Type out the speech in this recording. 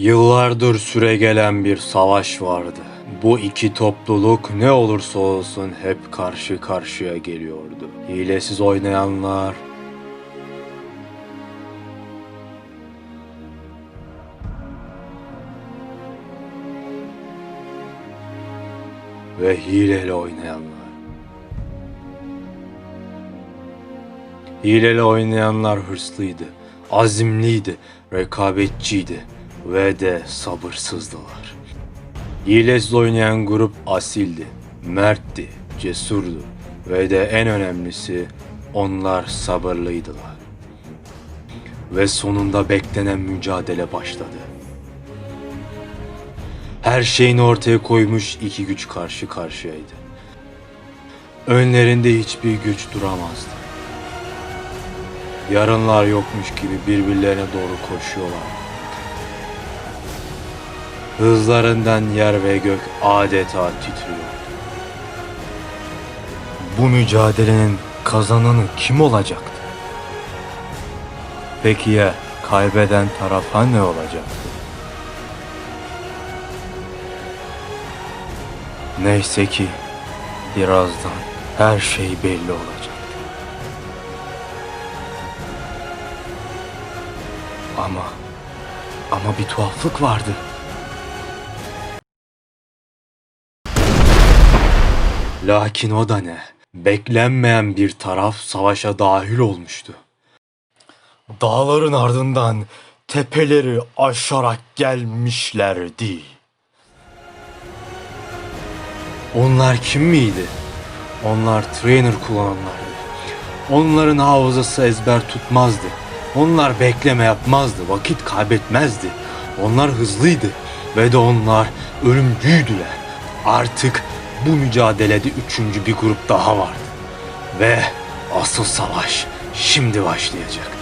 Yıllardır süregelen bir savaş vardı. Bu iki topluluk ne olursa olsun hep karşı karşıya geliyordu. Hilesiz oynayanlar ve hileli oynayanlar. Hileli oynayanlar hırslıydı, azimliydi, rekabetçiydi ve de sabırsızdılar. Hilesiz oynayan grup asildi, mertti, cesurdu ve de en önemlisi onlar sabırlıydılar. Ve sonunda beklenen mücadele başladı. Her şeyini ortaya koymuş iki güç karşı karşıyaydı. Önlerinde hiçbir güç duramazdı. Yarınlar yokmuş gibi birbirlerine doğru koşuyorlar. Hızlarından yer ve gök adeta titriyor. Bu mücadelenin kazananı kim olacaktı? Peki ya kaybeden tarafa ne olacaktı? Neyse ki birazdan her şey belli olacak. Ama ama bir tuhaflık vardı. Lakin o da ne? Beklenmeyen bir taraf savaşa dahil olmuştu. Dağların ardından tepeleri aşarak gelmişlerdi. Onlar kim miydi? Onlar trainer kullananlardı. Onların hafızası ezber tutmazdı. Onlar bekleme yapmazdı, vakit kaybetmezdi. Onlar hızlıydı ve de onlar ölümcüydüler. Artık bu mücadelede üçüncü bir grup daha vardı. Ve asıl savaş şimdi başlayacaktı.